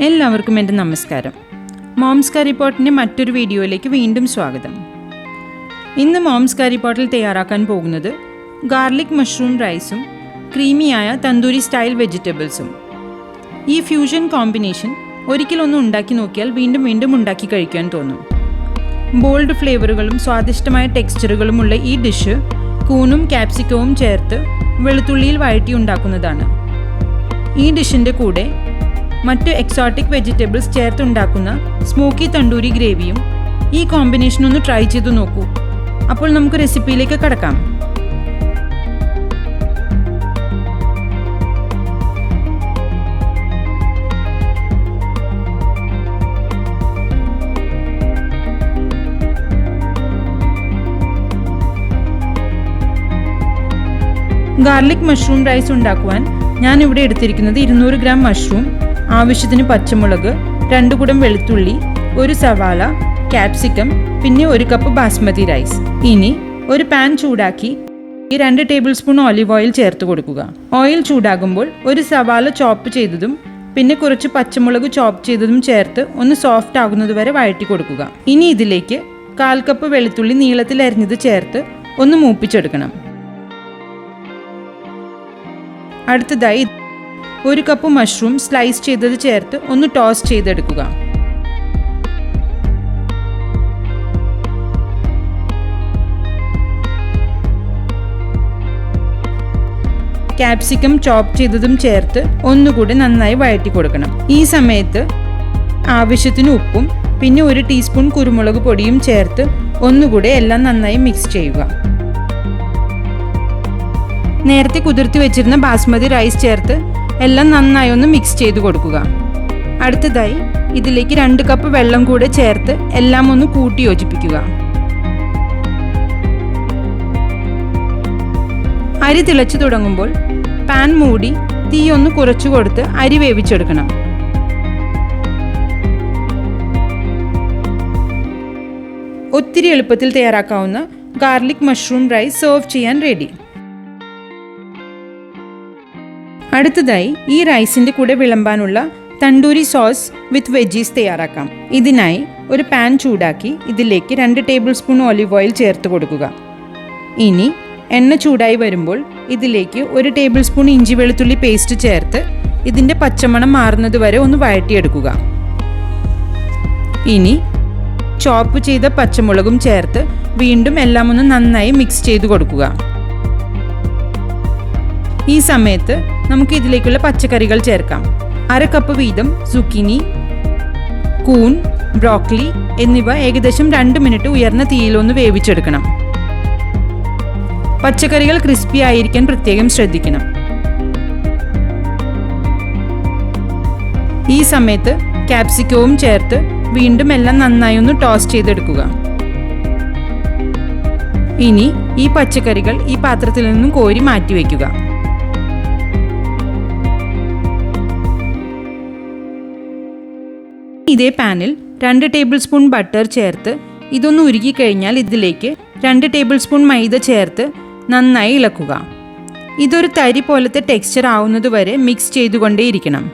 എല്ലാവർക്കും എന്റെ നമസ്കാരം. മോംസ് കറി പോട്ടിന്റെ മറ്റൊരു വീഡിയോയിലേക്ക് വീണ്ടും സ്വാഗതം. ഇന്ന് മോംസ് കറി പോട്ടിൽ തയ്യാറാക്കാൻ പോകുന്നത് ഗാർലിക് മഷ്റൂം റൈസും ക്രീമിയായ തന്തൂരി സ്റ്റൈൽ വെജിറ്റബിൾസും. ഈ ഫ്യൂഷൻ കോമ്പിനേഷൻ ഒരിക്കലൊന്നും ഉണ്ടാക്കി നോക്കിയാൽ വീണ്ടും വീണ്ടും ഉണ്ടാക്കി കഴിക്കാൻ തോന്നും. ബോൾഡ് ഫ്ലേവറുകളും സ്വാദിഷ്ടമായ ടെക്സ്ചറുകളുമുള്ള ഈ ഡിഷ് കൂനും ക്യാപ്സിക്കവും ചേർത്ത് വെളുത്തുള്ളിയിൽ വഴറ്റി ഉണ്ടാക്കുന്നതാണ് ഈ ഡിഷിന്റെ കൂടെ മറ്റ് എക്സോട്ടിക് വെജിറ്റബിൾസ് ചേർത്തുണ്ടാക്കുന്ന സ്മോക്കി തണ്ടൂരി ഗ്രേവിയും ഈ കോമ്പിനേഷൻ ഒന്ന് ട്രൈ ചെയ്തു നോക്കൂ. അപ്പോൾ നമുക്ക് റെസിപ്പിയിലേക്ക് കടക്കാം. ഗാർലിക് മഷ്റൂം റൈസ് ഉണ്ടാക്കുവാൻ ഞാൻ ഇവിടെ എടുത്തിരിക്കുന്നത് ഇരുന്നൂറ് ഗ്രാം മഷ്റൂം ആവശ്യത്തിന് പച്ചമുളക് രണ്ട് കുടം വെളുത്തുള്ളി ഒരു സവാള ക്യാപ്സിക്കം പിന്നെ ഒരു കപ്പ് ബാസ്മതി റൈസ് ഇനി ഒരു പാൻ ചൂടാക്കി രണ്ട് ടേബിൾ സ്പൂൺ ഓലിവ് ഓയിൽ ചേർത്ത് കൊടുക്കുക. ഓയിൽ ചൂടാകുമ്പോൾ ഒരു സവാള ചോപ്പ് ചെയ്തതും പിന്നെ കുറച്ച് പച്ചമുളക് ചോപ്പ് ചെയ്തതും ചേർത്ത് ഒന്ന് സോഫ്റ്റ് ആകുന്നത് വരെ വഴറ്റി കൊടുക്കുക. ഇനി ഇതിലേക്ക് കാൽ കപ്പ് വെളുത്തുള്ളി നീളത്തിൽ അരിഞ്ഞത് ചേർത്ത് ഒന്ന് മൂപ്പിച്ചെടുക്കണം. അടുത്തതായി ഒരു കപ്പ് മഷ്റൂം സ്ലൈസ് ചെയ്തത് ചേർത്ത് ഒന്ന് ടോസ് ചെയ്തെടുക്കുക. ക്യാപ്സിക്കം ചോപ്പ് ചെയ്തതും ചേർത്ത് ഒന്നുകൂടി നന്നായി വഴറ്റി കൊടുക്കണം ഈ സമയത്ത് ആവശ്യത്തിന് ഉപ്പും പിന്നെ ഒരു ടീസ്പൂൺ കുരുമുളക് പൊടിയും ചേർത്ത് ഒന്നുകൂടി എല്ലാം നന്നായി മിക്സ് ചെയ്യുക. നേരത്തെ കുതിർത്തി വെച്ചിരുന്ന ബാസ്മതി റൈസ് ചേർത്ത് എല്ലാം നന്നായി ഒന്ന് മിക്സ് ചെയ്ത് കൊടുക്കുക. അടുത്തതായി ഇതിലേക്ക് രണ്ട് കപ്പ് വെള്ളം കൂടെ ചേർത്ത് എല്ലാം ഒന്ന് കൂട്ടി യോജിപ്പിക്കുക. അരി തിളച്ചു തുടങ്ങുമ്പോൾ പാൻ മൂടി തീ ഒന്ന് കുറച്ചു കൊടുത്ത് അരി വേവിച്ചെടുക്കണം. ഒത്തിരി എളുപ്പത്തിൽ തയ്യാറാക്കാവുന്ന ഗാർലിക് മഷ്റൂം റൈസ് സെർവ് ചെയ്യാൻ റെഡി അടുത്തതായി ഈ റൈസിന്റെ കൂടെ വിളമ്പാനുള്ള തണ്ടൂരി സോസ് വിത്ത് വെജീസ് തയ്യാറാക്കാം. ഇതിനായി ഒരു പാൻ ചൂടാക്കി ഇതിലേക്ക് രണ്ട് ടേബിൾ സ്പൂൺ ഓലിവ് ഓയിൽ ചേർത്ത് കൊടുക്കുക. ഇനി എണ്ണ ചൂടായി വരുമ്പോൾ ഇതിലേക്ക് ഒരു ടേബിൾ സ്പൂൺ ഇഞ്ചി വെളുത്തുള്ളി പേസ്റ്റ് ചേർത്ത് ഇതിന്റെ പച്ചമണം മാറുന്നത് വരെ ഒന്ന് വഴറ്റിയെടുക്കുക. ഇനി ചോപ്പ് ചെയ്ത പച്ചമുളകും ചേർത്ത് വീണ്ടും എല്ലാം ഒന്ന് നന്നായി മിക്സ് ചെയ്ത് കൊടുക്കുക. ഈ സമയത്ത് നമുക്ക് ഇതിലേക്കുള്ള പച്ചക്കറികൾ ചേർക്കാം. അര കപ്പ് വീതം സുക്കിനി കൂൺ ബ്രോക്കലി എന്നിവ ഏകദേശം രണ്ട് മിനിറ്റ് ഉയർന്ന തീയിലൊന്ന് വേവിച്ചെടുക്കണം. പച്ചക്കറികൾ ക്രിസ്പി ആയിരിക്കാൻ പ്രത്യേകം ശ്രദ്ധിക്കണം. ഈ സമയത്ത് ക്യാപ്സിക്കവും ചേർത്ത് വീണ്ടും എല്ലാം നന്നായി ഒന്ന് ടോസ് ചെയ്തെടുക്കുക. ഇനി ഈ പച്ചക്കറികൾ ഈ പാത്രത്തിൽ നിന്നും കോരി മാറ്റി വയ്ക്കുക ഇതേ പാനിൽ രണ്ട് ടേബിൾ സ്പൂൺ ബട്ടർ ചേർത്ത് ഇതൊന്ന് ഉരുകി കഴിഞ്ഞാൽ ഇതിലേക്ക് രണ്ട് ടേബിൾ സ്പൂൺ മൈദ ചേർത്ത് നന്നായി ഇളക്കുക. ഇതൊരു തരി പോലത്തെ ടെക്സ്ചർ ആവുന്നത് വരെ മിക്സ് ചെയ്തുകൊണ്ടേയിരിക്കണം.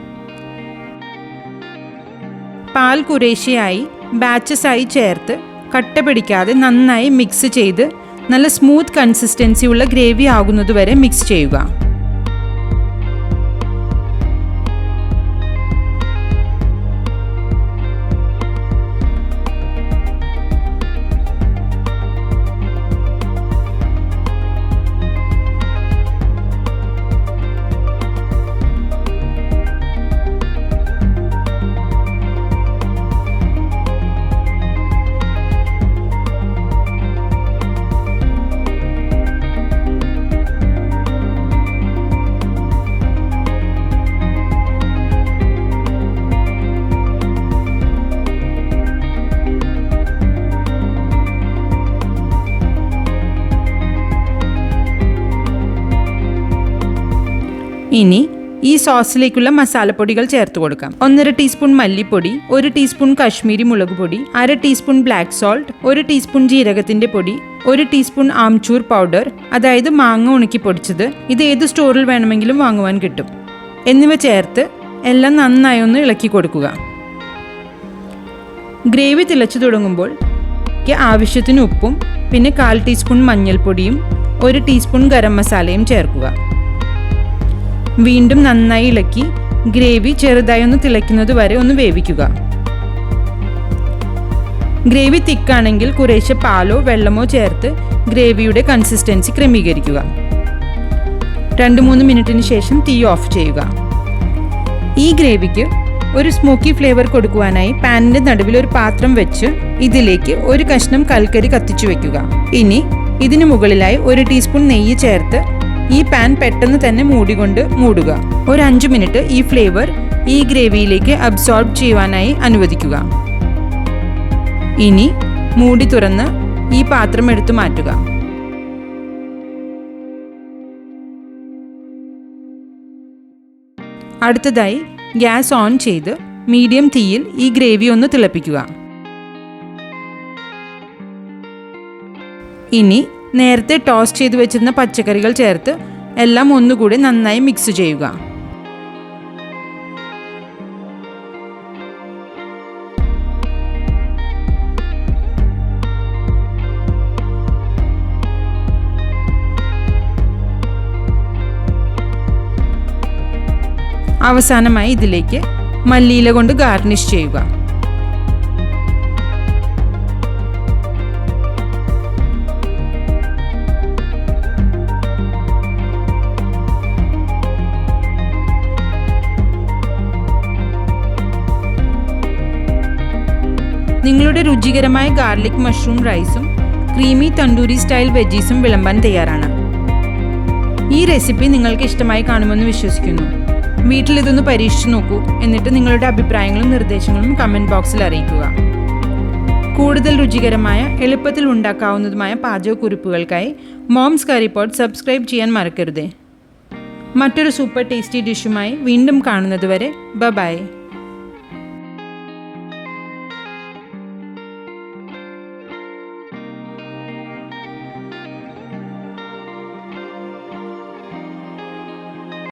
പാൽ കുറേശ്ശെയായി ബാച്ചസായി ചേർത്ത് കട്ട പിടിക്കാതെ നന്നായി മിക്സ് ചെയ്ത് നല്ല സ്മൂത്ത് കൺസിസ്റ്റൻസി ഉള്ള ഗ്രേവി ആകുന്നത് വരെ മിക്സ് ചെയ്യുക. ഇനി ഈ സോസിലേക്കുള്ള മസാലപ്പൊടികൾ ചേർത്ത് കൊടുക്കാം. ഒന്നര ടീസ്പൂൺ മല്ലിപ്പൊടി ഒരു ടീസ്പൂൺ കാശ്മീരി മുളക് പൊടി അര ടീസ്പൂൺ ബ്ലാക്ക് സോൾട്ട് ഒരു ടീസ്പൂൺ ജീരകത്തിന്റെ പൊടി ഒരു ടീസ്പൂൺ ആംചൂർ പൗഡർ അതായത് മാങ്ങ ഉണക്കി പൊടിച്ചത് ഇത് ഏത് സ്റ്റോറിൽ വേണമെങ്കിലും വാങ്ങുവാൻ കിട്ടും. എന്നിവ ചേർത്ത് എല്ലാം നന്നായി ഒന്ന് ഇളക്കി കൊടുക്കുക. ഗ്രേവി തിളച്ചു തുടങ്ങുമ്പോൾ ആവശ്യത്തിന് ഉപ്പും പിന്നെ കാൽ ടീസ്പൂൺ മഞ്ഞൾപ്പൊടിയും ഒരു ടീസ്പൂൺ ഗരം മസാലയും ചേർക്കുക. വീണ്ടും നന്നായി ഇളക്കി ഗ്രേവി ചെറുതായി ഒന്ന് തിളയ്ക്കുന്നത് വരെ ഒന്ന് വേവിക്കുക. ഗ്രേവി തിക്കാണെങ്കിൽ കുറേശ്ശെ പാലോ വെള്ളമോ ചേർത്ത് ഗ്രേവിയുടെ കൺസിസ്റ്റൻസി ക്രമീകരിക്കുക. രണ്ട് മൂന്ന് മിനിറ്റിന് ശേഷം തീ ഓഫ് ചെയ്യുക. ഈ ഗ്രേവിക്ക് ഒരു സ്മോക്കി ഫ്ലേവർ കൊടുക്കുവാനായി പാനിന്റെ നടുവിൽ ഒരു പാത്രം വെച്ച് ഇതിലേക്ക് ഒരു കഷ്ണം കൽക്കരി കത്തിച്ചു വെക്കുക. ഇനി ഇതിനു മുകളിലായി ഒരു ടീസ്പൂൺ നെയ്യ് ചേർത്ത് ഈ പാൻ പെട്ടെന്ന് തന്നെ മൂടികൊണ്ട് മൂടുക. ഒരു അഞ്ച് മിനിറ്റ് ഈ ഫ്ലേവർ ഈ ഗ്രേവിയിലേക്ക് അബ്സോർബ് ചെയ്യുവാനായി അനുവദിക്കുക. ഇനി മൂടി തുറന്ന് ഈ പാത്രം എടുത്തു മാറ്റുക. അടുത്തതായി ഗ്യാസ് ഓൺ ചെയ്ത് മീഡിയം തീയിൽ ഈ ഗ്രേവി ഒന്ന് തിളപ്പിക്കുക. ഇനി നേരത്തെ ടോസ് ചെയ്ത് വെച്ചിരുന്ന പച്ചക്കറികൾ ചേർത്ത് എല്ലാം ഒന്നുകൂടി നന്നായി മിക്സ് ചെയ്യുക. അവസാനമായി ഇതിലേക്ക് മല്ലിയില കൊണ്ട് ഗാർണിഷ് ചെയ്യുക. നിങ്ങളുടെ രുചികരമായ ഗാർലിക് മഷ്റൂം റൈസും ക്രീമി തണ്ടൂരി സ്റ്റൈൽ വെജീസും വിളമ്പാൻ തയ്യാറാണ്. ഈ റെസിപ്പി നിങ്ങൾക്ക് ഇഷ്ടമായി കാണുമെന്ന് വിശ്വസിക്കുന്നു. വീട്ടിൽ ഇതൊന്ന് പരീക്ഷിച്ചു നോക്കൂ. എന്നിട്ട് നിങ്ങളുടെ അഭിപ്രായങ്ങളും നിർദ്ദേശങ്ങളും കമന്റ് ബോക്സിൽ അറിയിക്കുക. കൂടുതൽ രുചികരമായ എളുപ്പത്തിൽ ഉണ്ടാക്കാവുന്നതുമായ പാചകക്കുറിപ്പുകൾക്കായി മോംസ് കറി പോട്ട് സബ്സ്ക്രൈബ് ചെയ്യാൻ മറക്കരുത്. മറ്റൊരു സൂപ്പർ ടേസ്റ്റി ഡിഷുമായി വീണ്ടും കാണുന്നതുവരെ ബബായ്